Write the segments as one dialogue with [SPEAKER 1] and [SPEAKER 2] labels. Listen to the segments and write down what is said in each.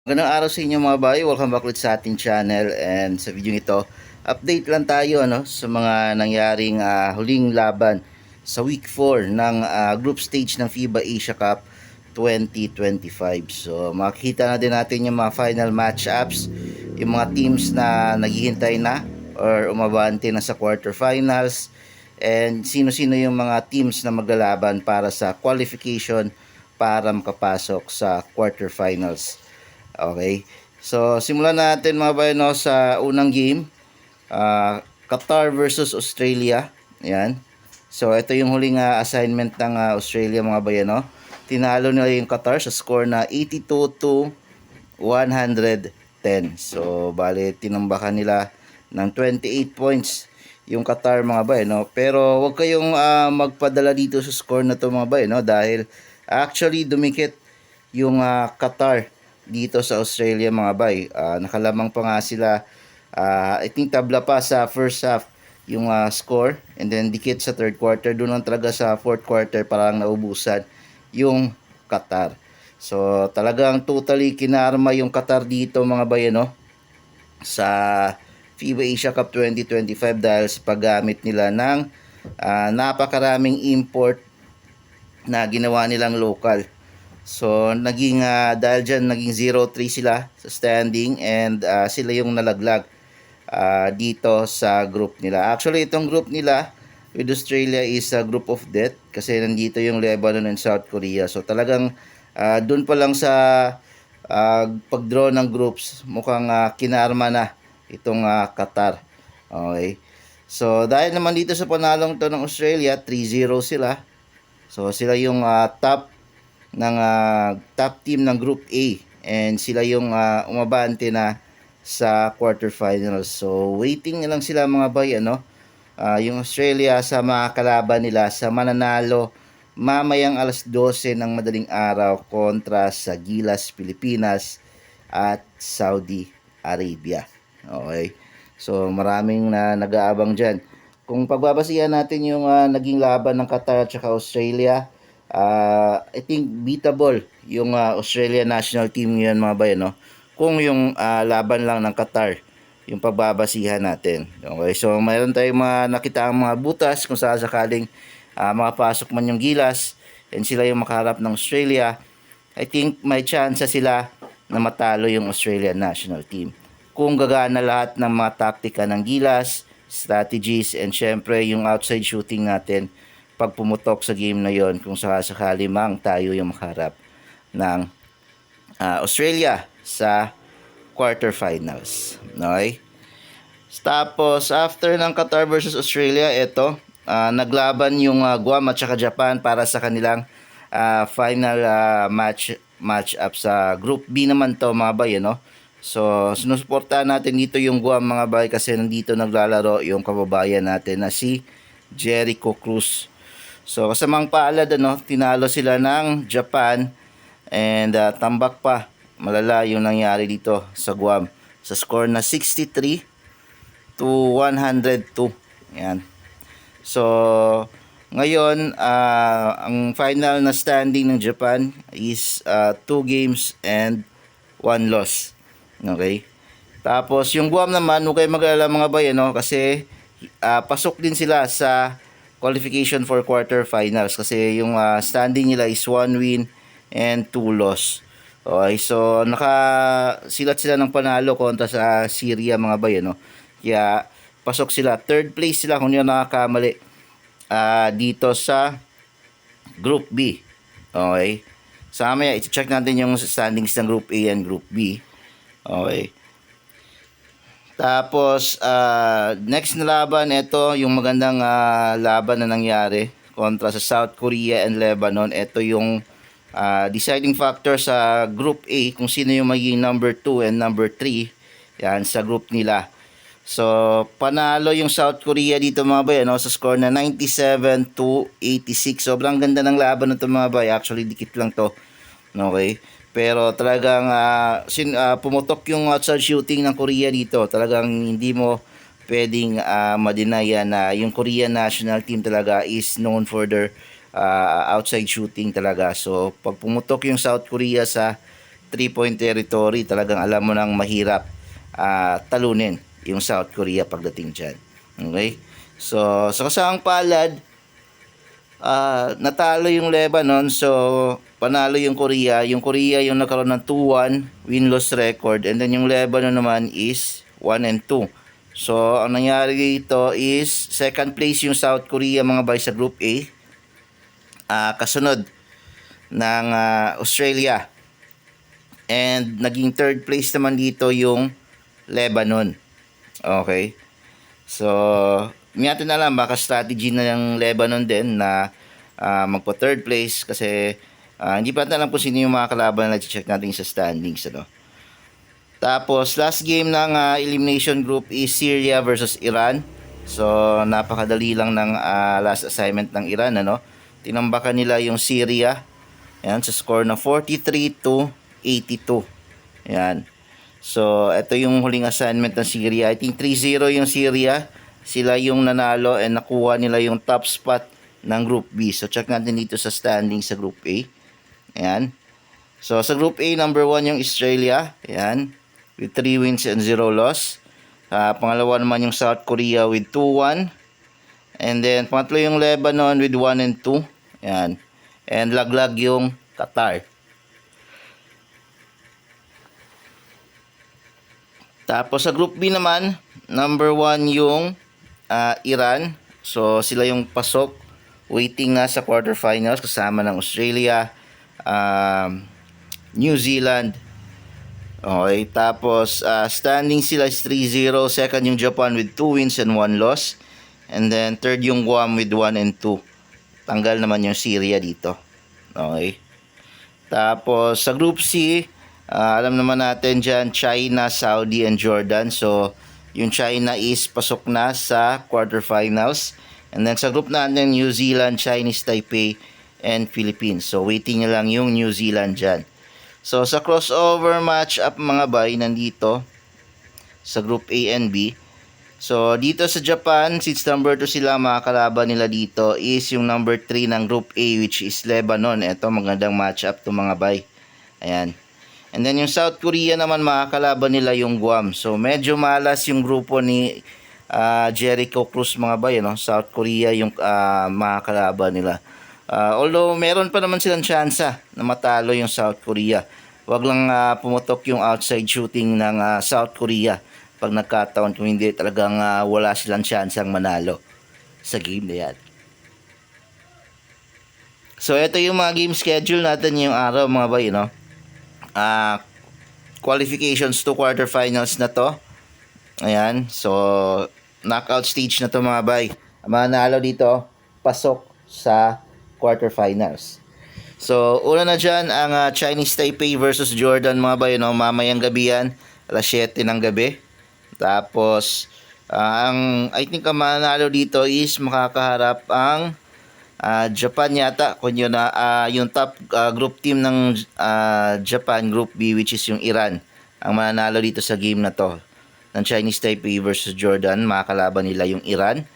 [SPEAKER 1] Magandang araw sa inyo mga bayo. Welcome back ulit sa ating channel and sa video ito, update lang tayo ano sa mga nangyaring ah, huling laban sa week 4 ng ah, group stage ng FIBA Asia Cup 2025. So makikita na din natin yung mga final matchups, yung mga teams na naghihintay na or umabante na sa quarterfinals and sino-sino yung mga teams na maglalaban para sa qualification para makapasok sa quarterfinals. Okay. So, simulan natin mga bayan no, sa unang game. Ah, Qatar versus Australia. Yan. So, ito yung huling ah, assignment ng ah, Australia mga bayan no. Tinalo nila yung Qatar sa score na 82 to 110. So, bale tinambakan nila ng 28 points yung Qatar mga bayan no. Pero wag kayong ah, magpadala dito sa score na to mga bayan no dahil actually dumikit yung ah, Qatar dito sa Australia mga bay. Ah, nakalamang pa nga sila ah, I think tabla pa sa first half yung ah, score and then dikit sa third quarter doon lang talaga sa fourth quarter parang naubusan yung Qatar. So talagang totally kinarma yung Qatar dito mga bay no sa FIBA Asia Cup 2025 dahil sa paggamit nila ng ah, napakaraming import na ginawa nilang local. So, naging, ah, dahil dyan, naging 0-3 sila sa standing and ah, sila yung nalaglag ah, dito sa group nila. Actually, itong group nila with Australia is a group of death kasi nandito yung Lebanon and South Korea. So, talagang ah, dun pa lang sa ah, pag-draw ng groups, mukhang ah, kinarma na itong ah, Qatar. Okay. So, dahil naman dito sa panalong to ng Australia, 3-0 sila. So, sila yung ah, top ng ah, top team ng Group A and sila yung ah, umabante na sa quarterfinals. So waiting lang sila mga bay ano. Ah, yung Australia sa mga kalaban nila sa mananalo mamayang alas 12 ng madaling araw kontra sa Gilas, Pilipinas at Saudi Arabia. Okay. So maraming na nag-aabang diyan. Kung pagbabasihan natin yung ah, naging laban ng Qatar at Australia, ah I think beatable yung ah, Australia national team ngayon mga bayan no? Kung yung ah, laban lang ng Qatar yung pagbabasihan natin. Okay so mayroon tayong mga nakita ang mga butas kung saan sakaling ah, makapasok man yung Gilas and sila yung makaharap ng Australia I think may chance sila na matalo yung Australian national team. Kung gagana lahat ng mga taktika ng Gilas strategies and syempre yung outside shooting natin pag pumutok sa game na yon kung sakasakali mang tayo yung makaharap ng ah, Australia sa quarterfinals. Okay? Tapos, after ng Qatar versus Australia, ito, ah, naglaban yung ah, Guam at saka Japan para sa kanilang ah, final ah, match match up sa Group B naman to mga bay, no? So, sinusuportahan natin dito yung Guam mga bay kasi nandito naglalaro yung kababayan natin na si Jericho Cruz. So, kasamang paalad, ano, tinalo sila ng Japan and ah, tambak pa. Malala yung nangyari dito sa Guam. Sa score na 63 to 102. Yan. So, ngayon, ah, ang final na standing ng Japan is 2 games and 1 loss. Okay? Tapos, yung Guam naman, huwag kayo mag-alala mga bayan, no? Kasi, ah, pasok din sila sa qualification for quarterfinals kasi yung ah, standing nila is 1 win and 2 loss. Okay, so naka silat sila ng panalo kontra sa Syria mga bayan, no. Kaya pasok sila, third place sila kung ako nakakamali. ah, dito sa Group B. Okay. So mamaya i-check natin yung standings ng Group A and Group B. Okay. Tapos, ah, next na laban, ito yung magandang ah, laban na nangyari kontra sa South Korea and Lebanon. Ito yung ah, deciding factor sa Group A kung sino yung magiging number 2 and number 3 yan, sa group nila. So, panalo yung South Korea dito mga bay, ano, sa score na 97 to 86. Sobrang ganda ng laban nito mga bay. Actually, dikit lang to. Okay? Pero talagang ah, sin, ah, pumutok yung outside shooting ng Korea dito. Talagang hindi mo pwedeng uh, madinaya na yung Korean national team talaga is known for their ah, outside shooting talaga. So pag pumutok yung South Korea sa 3-point territory. Talagang alam mo nang mahirap ah, talunin yung South Korea pagdating dyan. Okay? So, sa kasang palad, ah, natalo yung Lebanon. So, panalo yung Korea. Yung Korea yung nagkaroon ng 2-1 win-loss record. And then yung Lebanon naman is 1 and 2. So, ang nangyari dito is second place yung South Korea mga bay sa Group A. Ah, kasunod ng ah, Australia. And naging third place naman dito yung Lebanon. Okay. So, hindi natin alam baka strategy na ng Lebanon din na ah, magpo third place kasi ah, hindi pa natin alam kung sino yung mga kalaban na check natin sa standings ano. Tapos last game ng ah, elimination group is Syria versus Iran. So napakadali lang ng ah, last assignment ng Iran ano. Tinambakan nila yung Syria. Yan sa score na 43 to 82. Yan. So ito yung huling assignment ng Syria. I think 3-0 yung Syria. Sila yung nanalo and nakuha nila yung top spot ng Group B. So check natin dito sa standing sa Group A. Ayan. So sa Group A, number 1 yung Australia. Ayan. With 3 wins and 0 loss. Ah, pangalawa naman yung South Korea with 2-1. And then pangatlo yung Lebanon with 1 and 2. Ayan. And laglag yung Qatar. Tapos sa Group B naman, number 1 yung ah, Iran. So sila yung pasok. Waiting na sa quarterfinals kasama ng Australia, um, New Zealand. Okay, tapos ah, standing sila is 3-0. Second yung Japan with 2 wins and 1 loss. And then third yung Guam with 1 and 2. Tanggal naman yung Syria dito. Okay. Tapos sa Group C, ah, alam naman natin dyan, China, Saudi, and Jordan. So, yung China is pasok na sa quarterfinals. And then sa group natin, New Zealand, Chinese Taipei, and Philippines. So, waiting na lang yung New Zealand dyan. So, sa crossover match-up mga bay, nandito sa Group A and B. So, dito sa Japan, since number 2 sila, mga kalaban nila dito is yung number 3 ng Group A, which is Lebanon. Ito, magandang match-up to mga bay. Ayan. And then yung South Korea naman, mga kalaban nila yung Guam. So, medyo malas yung grupo ni ah, Jericho Cruz mga bay, no? South Korea yung ah, mga kalaban nila. Ah, although meron pa naman silang tsansa na matalo yung South Korea. Wag lang ah, pumutok yung outside shooting ng ah, South Korea pag nagkataon kung hindi talagang ah, wala silang tsansang manalo sa game na yan. So ito yung mga game schedule natin yung araw mga bay, no? Ah qualifications to quarterfinals na to. Ayan, so knockout stage na to mga bay. Ang mga dito, pasok sa quarterfinals. So, una na dyan ang ah, Chinese Taipei versus Jordan mga bay, no? Mamayang gabi yan, alas 7 ng gabi. Tapos, ah, ang I think ang mananalo dito is makakaharap ang ah, Japan yata kung yun na ah, yung top ah, group team ng ah, Japan group B which is yung Iran ang mananalo dito sa game na to ng Chinese Taipei versus Jordan makakalaban nila yung Iran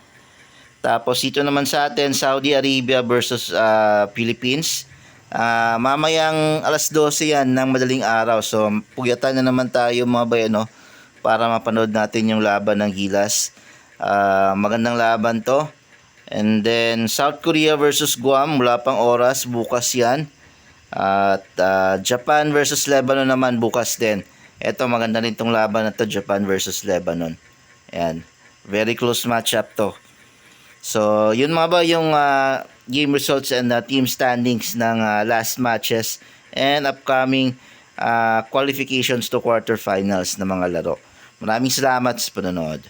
[SPEAKER 1] tapos ito naman sa atin Saudi Arabia versus ah, Philippines Ah, mamayang alas 12 yan ng madaling araw so pugatan na naman tayo mga bayano para mapanood natin yung laban ng Gilas Ah, magandang laban to And then South Korea versus Guam, wala pang oras, bukas 'yan. At ah, Japan versus Lebanon naman bukas din. Ito maganda rin tong laban na to, Japan versus Lebanon. Ayan. Very close matchup to. So, yun mga ba yung ah, game results and ah, team standings ng ah, last matches and upcoming ah, qualifications to quarterfinals na mga laro. Maraming salamat sa panonood.